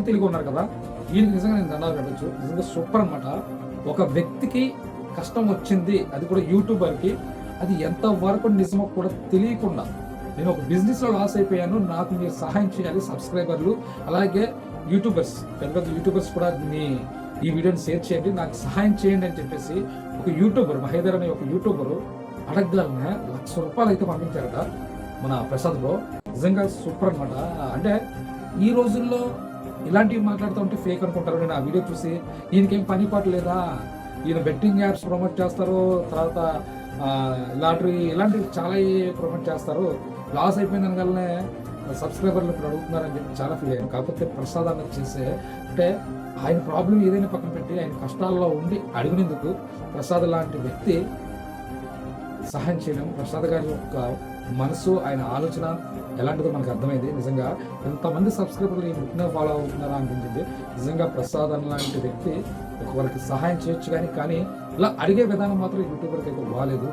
తెలిగి ఉన్నారు కదా ఈయన నిజంగా నేను దండాలు పెట్టచ్చు నిజంగా సూపర్ అనమాట ఒక వ్యక్తికి కష్టం వచ్చింది అది కూడా యూట్యూబర్కి అది ఎంత వరకు నిజమో కూడా తెలియకుండా. నేను ఒక బిజినెస్లో లాస్ అయిపోయాను నాకు మీరు సహాయం చేయాలి సబ్స్క్రైబర్లు అలాగే యూట్యూబర్స్ పెద్ద పెద్ద యూట్యూబర్స్ కూడా మీ ఈ వీడియోని షేర్ చేయండి నాకు సహాయం చేయండి అని చెప్పేసి ఒక యూట్యూబర్ మహేదర్ అనే ఒక యూట్యూబర్ అడగలనే లక్ష రూపాయలు అయితే పంపించారట మన ప్రసాద్లో. నిజంగా సూపర్ అన్నమాట. అంటే ఈ రోజుల్లో ఇలాంటివి మాట్లాడుతూ ఉంటే ఫేక్ అనుకుంటారు. నేను ఆ వీడియో చూసి ఈయనకేం పని పాటు లేదా? ఈయన బెట్టింగ్ యాప్స్ ప్రమోట్ చేస్తారు తర్వాత లాటరీ ఇలాంటివి చాలా ప్రమోట్ చేస్తారు. లాస్ అయిపోయిన కల్లనే సబ్స్క్రైబర్లు ఇప్పుడు అడుగుతున్నారని చెప్పి చాలా ఫీల్ అయ్యాను. కాకపోతే ప్రసాద్ అన్నది చేసే అంటే ఆయన ప్రాబ్లం ఏదైనా పక్కన పెట్టి ఆయన కష్టాల్లో ఉండి అడిగినందుకు ప్రసాద్ లాంటి వ్యక్తి సహాయం చేయడం. ప్రసాద్ గారి యొక్క మనసు ఆయన ఆలోచన ఎలాంటిదో మనకు అర్థమైంది. నిజంగా ఎంతమంది సబ్స్క్రైబర్లు ఈ ముట్టిన ఫాలో అవుతున్నారా అనిపించింది. నిజంగా ప్రసాద్ అన్న లాంటి వ్యక్తి ఒకరికి సహాయం చేయొచ్చు కానీ కానీ ఇలా అడిగే విధానం మాత్రం యూట్యూబర్కి అయితే బాగాలేదు